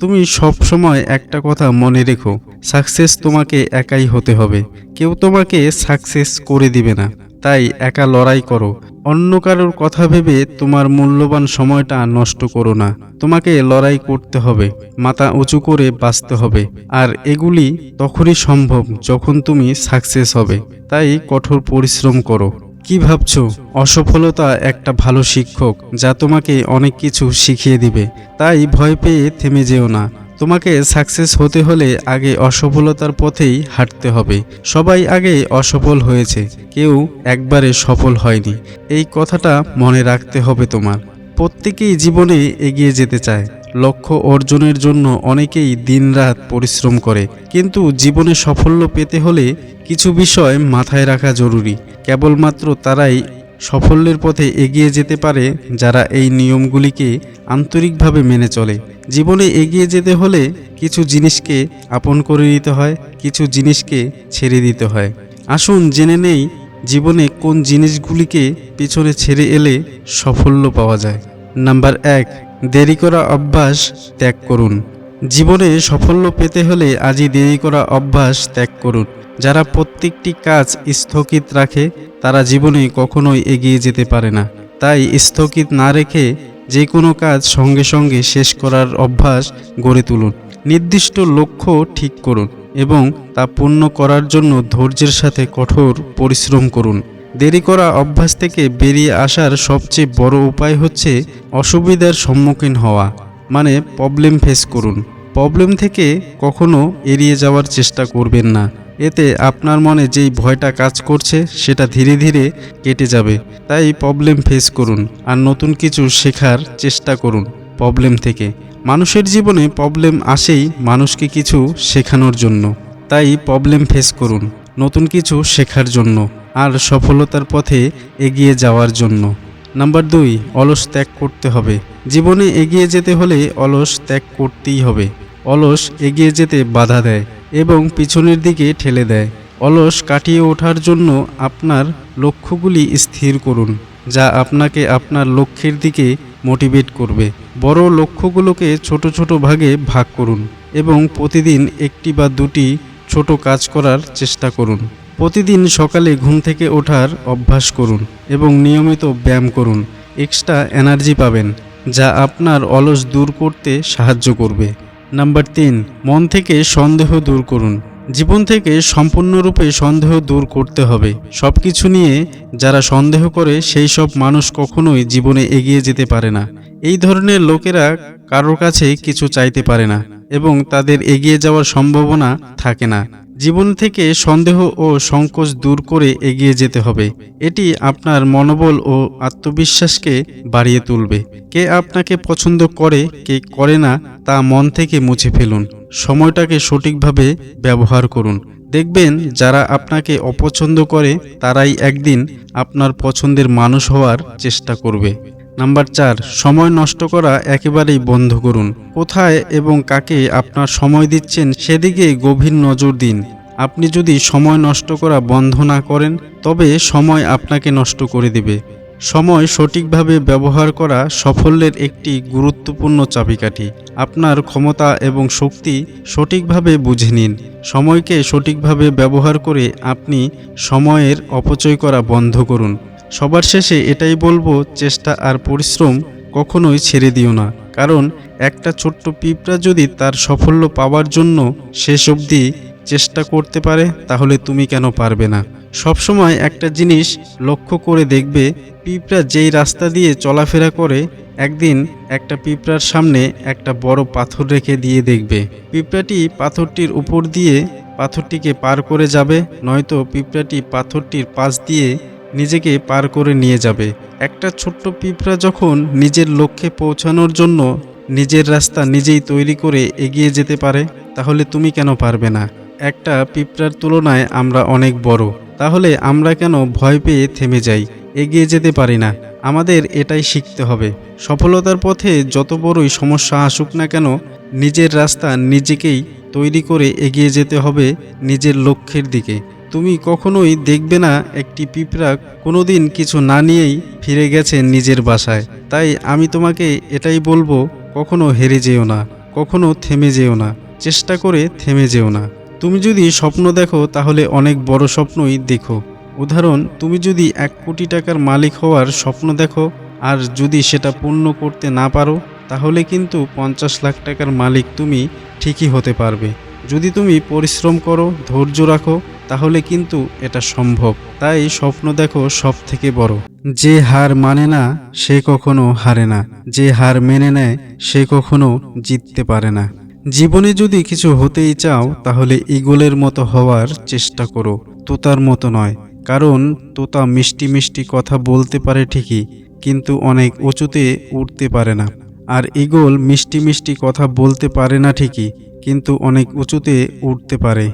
তুমি সব সময় একটা কথা মনে রেখো সাকসেস তোমাকে একাই হতে হবে। কেউ তোমাকে সাকসেস করে দিবে না, তাই একা লড়াই করো। অন্য কারোর কথা ভেবে তোমার মূল্যবান সময়টা নষ্ট করো না। তোমাকে লড়াই করতে হবে, মাথা উঁচু করে বাঁচতে হবে। আর এগুলি তখনই সম্ভব যখন তুমি সাকসেস হবে, তাই কঠোর পরিশ্রম করো। কি ভাবছ? অসফলতা একটা ভালো শিক্ষক, যা তোমাকে অনেক কিছু শিখিয়ে দিবে। তাই ভয় পেয়ে থেমে যেও না। তোমাকে সাকসেস হতে হলে আগে অসফলতার পথেই হাঁটতে হবে। সবাই আগে অসফল হয়েছে, কেউ একবারে সফল হয়নি। এই কথাটা মনে রাখতে হবে তোমার। প্রত্যেকেই জীবনে এগিয়ে যেতে চায়। লক্ষ্য অর্জনের জন্য অনেকেই দিনরাত পরিশ্রম করে। কিন্তু জীবনে সাফল্য পেতে হলে কিছু বিষয় মাথায় রাখা জরুরি। কেবলমাত্র তারাই সাফল্যের পথে এগিয়ে যেতে পারে যারা এই নিয়মগুলিকে আন্তরিকভাবে মেনে চলে। জীবনে এগিয়ে যেতে হলে কিছু জিনিসকে আপন করে নিতে হয়, কিছু জিনিসকে ছেড়ে দিতে হয়। আসুন জেনে নেই জীবনে কোন জিনিসগুলিকে পিছনে ছেড়ে এলে সাফল্য পাওয়া যায়। নাম্বার এক, দেরি করা অভ্যাস ত্যাগ করুন। জীবনে সাফল্য পেতে হলে আজই দেরি করা অভ্যাস ত্যাগ করুন। যারা প্রত্যেকটি কাজ স্থগিত রাখে, তারা জীবনে কখনোই এগিয়ে যেতে পারে না। তাই স্থগিত না রেখে যে কোনো কাজ সঙ্গে সঙ্গে শেষ করার অভ্যাস গড়ে তুলুন। নির্দিষ্ট লক্ষ্য ঠিক করুন এবং তা পূর্ণ করার জন্য ধৈর্যের সাথে কঠোর পরিশ্রম করুন। দেরি করা অভ্যাস থেকে বেরিয়ে আসার সবচেয়ে বড় উপায় হচ্ছে অসুবিধার সম্মুখীন হওয়া মানে প্রবলেম ফেস করুন। প্রবলেম থেকে কখনো এড়িয়ে যাওয়ার চেষ্টা করবেন না। এতে আপনার মনে যেই ভয়টা কাজ করছে, সেটা ধীরে ধীরে কেটে যাবে। তাই প্রবলেম ফেস করুন আর নতুন কিছু শেখার চেষ্টা করুন প্রবলেম থেকে। মানুষের জীবনে প্রবলেম আসেই মানুষকে কিছু শেখানোর জন্য। তাই প্রবলেম ফেস করুন নতুন কিছু শেখার জন্য আর সফলতার পথে এগিয়ে যাওয়ার জন্য। নাম্বার দুই, অলস ত্যাগ করতে হবে। জীবনে এগিয়ে যেতে হলে অলস ত্যাগ করতেই হবে। অলস এগিয়ে যেতে বাধা দেয়। এবং পিছনের দিকে ঠেলে দেয়। অলস কাটিয়ে ওঠার জন্য আপনার লক্ষ্যগুলি স্থির করুন, যা আপনাকে আপনার লক্ষ্যের দিকে মোটিভেট করবে। বড় লক্ষ্যগুলোকে ছোট ছোট ভাগে ভাগ করুন এবং প্রতিদিন একটি বা দুটি ছোট কাজ করার চেষ্টা করুন। প্রতিদিন সকালে ঘুম থেকে ওঠার অভ্যাস করুন এবং নিয়মিত ব্যায়াম করুন। এক্সট্রা এনার্জি পাবেন, যা আপনার অলস দূর করতে সাহায্য করবে। নাম্বার তিন, মন থেকে সন্দেহ দূর করুন। জীবন থেকে সম্পূর্ণরূপে সন্দেহ দূর করতে হবে। সব কিছু নিয়ে যারা সন্দেহ করে, সেই সব মানুষ কখনোই জীবনে এগিয়ে যেতে পারে না। এই ধরনের লোকেরা কারোর কাছে কিছু চাইতে পারে না এবং তাদের এগিয়ে যাওয়ার সম্ভাবনা থাকে না। জীবন থেকে সন্দেহ ও সংকোচ দূর করে এগিয়ে যেতে হবে। এটি আপনার মনোবল ও আত্মবিশ্বাসকে বাড়িয়ে তুলবে। কে আপনাকে পছন্দ করে, কে করে না, তা মন থেকে মুছে ফেলুন। সময়টাকে সঠিকভাবে ব্যবহার করুন। দেখবেন, যারা আপনাকে অপছন্দ করে, তারাই একদিন আপনার পছন্দের মানুষ হওয়ার চেষ্টা করবে। নাম্বার চার, সময় নষ্ট করা একেবারেই বন্ধ করুন। কোথায় এবং কাকে আপনার সময় দিচ্ছেন সেদিকে গভীর নজর দিন। আপনি যদি সময় নষ্ট করা বন্ধ না করেন, তবে সময় আপনাকে নষ্ট করে দেবে। সময় সঠিকভাবে ব্যবহার করা সাফল্যের একটি গুরুত্বপূর্ণ চাবিকাঠি। আপনার ক্ষমতা এবং শক্তি সঠিকভাবে বুঝে নিন। সময়কে সঠিকভাবে ব্যবহার করে আপনি সময়ের অপচয় করা বন্ধ করুন। সবার শেষে এটাই বলব, চেষ্টা আর পরিশ্রম কখনোই ছেড়ে দিও না। কারণ একটা ছোট্ট পিঁপড়া যদি তার সাফল্য পাওয়ার জন্য শেষ অবধি চেষ্টা করতে পারে, তাহলে তুমি কেন পারবে না? সবসময় একটা জিনিস লক্ষ্য করে দেখবে, পিঁপড়া যেই রাস্তা দিয়ে চলাফেরা করে, একদিন একটা পিঁপড়ার সামনে একটা বড় পাথর রেখে দিয়ে দেখবে। পিঁপড়াটি পাথরটির উপর দিয়ে পাথরটিকে পার করে যাবে, নয়তো পিঁপড়াটি পাথরটির পাশ দিয়ে নিজেকে পার করে নিয়ে যাবে। একটা ছোট্ট পিঁপড়া যখন নিজের লক্ষ্যে পৌঁছানোর জন্য নিজের রাস্তা নিজেই তৈরি করে এগিয়ে যেতে পারে, তাহলে তুমি কেন পারবে না? একটা পিঁপড়ার তুলনায় আমরা অনেক বড়। তাহলে আমরা কেন ভয় পেয়ে থেমে যাই? এগিয়ে যেতে পারি না। আমাদের এটাই শিখতে হবে। সফলতার পথে যত বড়ই সমস্যা আসুক না কেন, নিজের রাস্তা নিজেকেই তৈরি করে এগিয়ে যেতে হবে নিজের লক্ষ্যের দিকে। তুমি কখনোই দেখবে না একটি পিঁপড়া কোনোদিন কিছু না নিয়েই ফিরে গেছে নিজের বাসায়। তাই আমি তোমাকে এটাই বলব, কখনো হেরে যেও না, কখনো থেমে যেও না, চেষ্টা করে থেমে যেও না। তুমি যদি স্বপ্ন দেখো, তাহলে অনেক বড় স্বপ্নই দেখো। উদাহরণ, তুমি যদি এক কোটি টাকার মালিক হওয়ার স্বপ্ন দেখো, আর যদি সেটা পূর্ণ করতে না পারো, তাহলে কিন্তু পঞ্চাশ লাখ টাকার মালিক তুমি ঠিকই হতে পারবে। যদি তুমি পরিশ্রম করো, ধৈর্য রাখো, তাহলে কিন্তু এটা সম্ভব। তাই স্বপ্ন দেখো সব থেকে বড়। যে হার মানে না, সে কখনো হারে না। যে হার মেনে নেয়, সে কখনো জিততে পারে না। জীবনে যদি কিছু হতেই চাও, তাহলে ইগলের মতো হওয়ার চেষ্টা করো। তোতার মতো নয়। কারণ তোতা মিষ্টি মিষ্টি কথা বলতে পারে ঠিকই, কিন্তু অনেক উঁচুতে উঠতে পারে না। আর ইগল মিষ্টি মিষ্টি কথা বলতে পারে না ঠিকই, কিন্তু অনেক উঁচুতে উঠতে পারে,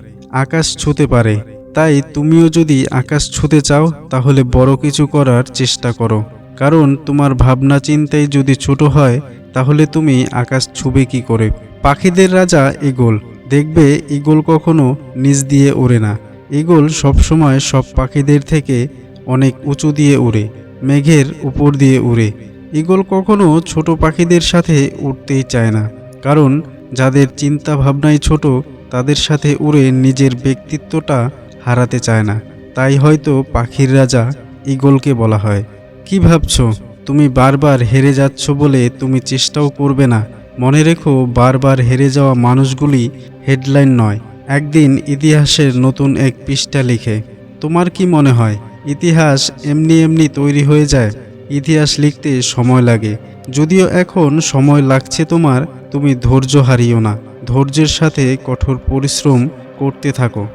আকাশ ছুতে পারে। তাই তুমিও যদি আকাশ ছুতে চাও, তাহলে বড় কিছু করার চেষ্টা করো। কারণ তোমার ভাবনা চিন্তাই যদি ছোট হয়, তাহলে তুমি আকাশ ছুবে কি করে? পাখিদের রাজা ইগল দেখবে ইগল কখনো নিচ দিয়ে ওড়ে না। ইগল সবসময় সব পাখিদের থেকে অনেক উঁচু দিয়ে উড়ে, মেঘের উপর দিয়ে উড়ে। ইগল কখনো ছোট পাখিদের সাথে উঠতেই চায় না, কারণ যাদের চিন্তা ভাবনাই ছোট, তাদের সাথে উড়ে নিজের ব্যক্তিত্বটা হারাতে চায় না। তাই হয়তো পাখির রাজা ইগলকে বলা হয়। কি ভাবছ? তুমি বারবার হেরে যাচ্ছ বলে তুমি চেষ্টাও করবে না। মনে রেখো, বারবার হেরে যাওয়া মানুষগুলি হেডলাইন নয়। একদিন ইতিহাসের নতুন এক পৃষ্ঠা লিখে। তোমার কি মনে হয়, ইতিহাস এমনি এমনি তৈরি হয়ে যায়? ইতিহাস লিখতে সময় লাগে। যদিও এখন সময় লাগছে তোমার, তুমি ধৈর্য হারিও না। ধৈর্যের সাথে কঠোর পরিশ্রম করতে থাকো।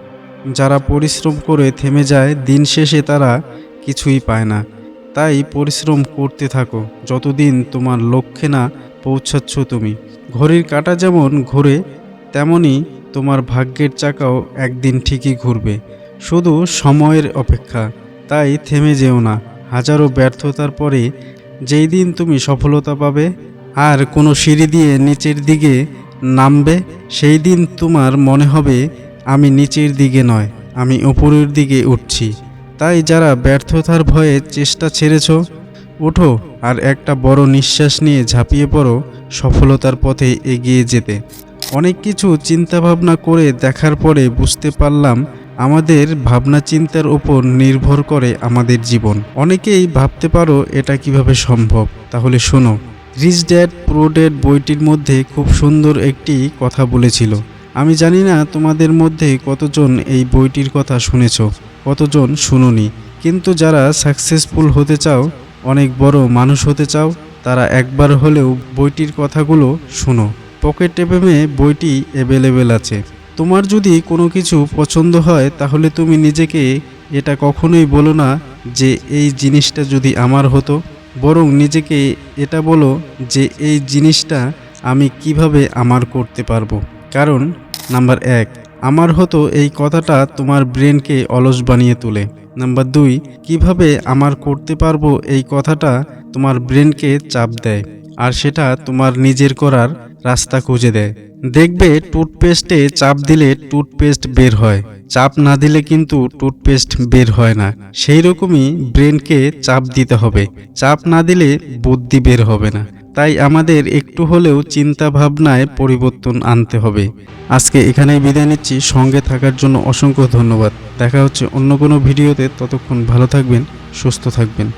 যারা পরিশ্রম করে থেমে যায়, দিন শেষে তারা কিছুই পায় না। তাই পরিশ্রম করতে থাকো। যতদিন তোমার লক্ষ্যে না পৌঁছাচ্ছ তুমি। ঘড়ির কাঁটা যেমন ঘোরে, তেমনি তোমার ভাগ্যের চাকাও একদিন ঠিকই ঘুরবে। শুধু সময়ের অপেক্ষা, তাই থেমে যেও না। হাজারো ব্যর্থতার পরে যেই দিন তুমি সফলতা পাবে আর কোনো সিঁড়ি দিয়ে নিচের দিকে নামবে, সেই দিন তোমার মনে হবে, আমি নিচের দিকে নয়, আমি উপরের দিকে উঠছি। তাই যারা ব্যর্থতার ভয়ে চেষ্টা ছেড়েছ, ওঠো আর একটা বড় নিঃশ্বাস নিয়ে ঝাঁপিয়ে পড়ো সফলতার পথে এগিয়ে যেতে। অনেক কিছু চিন্তাভাবনা করে দেখার পরে বুঝতে পারলাম আমাদের ভাবনা চিন্তার উপর নির্ভর করে আমাদের জীবন। অনেকেই ভাবতে পারো এটা কীভাবে সম্ভব। তাহলে শোনো রিচ ড্যাড প্রো ড্যাড বইটির মধ্যে খুব সুন্দর একটি কথা বলেছিল। আমি জানি না তোমাদের মধ্যে কতজন এই বইটির কথা শুনেছ, কতজন শুনুনি। কিন্তু যারা সাকসেসফুল হতে চাও, অনেক বড় মানুষ হতে চাও, তারা একবার হলেও বইটির কথাগুলো শুনো। পকেট এফএমে বইটি অ্যাভেলেবেল আছে। তোমার যদি কোনো কিছু পছন্দ হয়, তাহলে তুমি নিজেকে এটা কখনোই বলো না যে এই জিনিসটা যদি আমার হতো। বরং নিজেকে এটা বলো যে এই জিনিসটা আমি কীভাবে আমার করতে পারব। কারণ, নাম্বার এক, আমার হতো এই কথাটা তোমার ব্রেনকে অলস বানিয়ে তোলে। নাম্বার দুই, কীভাবে আমার করতে পারব এই কথাটা তোমার ব্রেনকে চাপ দেয়। আর সেটা তোমার নিজের করার রাস্তা খুঁজে দেয়। দেখবে টুথপেস্টে চাপ দিলে টুথপেস্ট বের হয়। চাপ না দিলে কিন্তু টুথপেস্ট বের হয় না। সেই রকমই ব্রেনকে চাপ দিতে হবে। চাপ না দিলে বুদ্ধি বের হবে না। তাই আমাদের একটু হলেও চিন্তা ভাবনায় পরিবর্তন আনতে হবে। আজকে এখানেই বিদায় নিচ্ছি। সঙ্গে থাকার জন্য অসংখ্য ধন্যবাদ। দেখা হচ্ছে অন্য কোনো ভিডিওতে। ততক্ষণ ভালো থাকবেন, সুস্থ থাকবেন।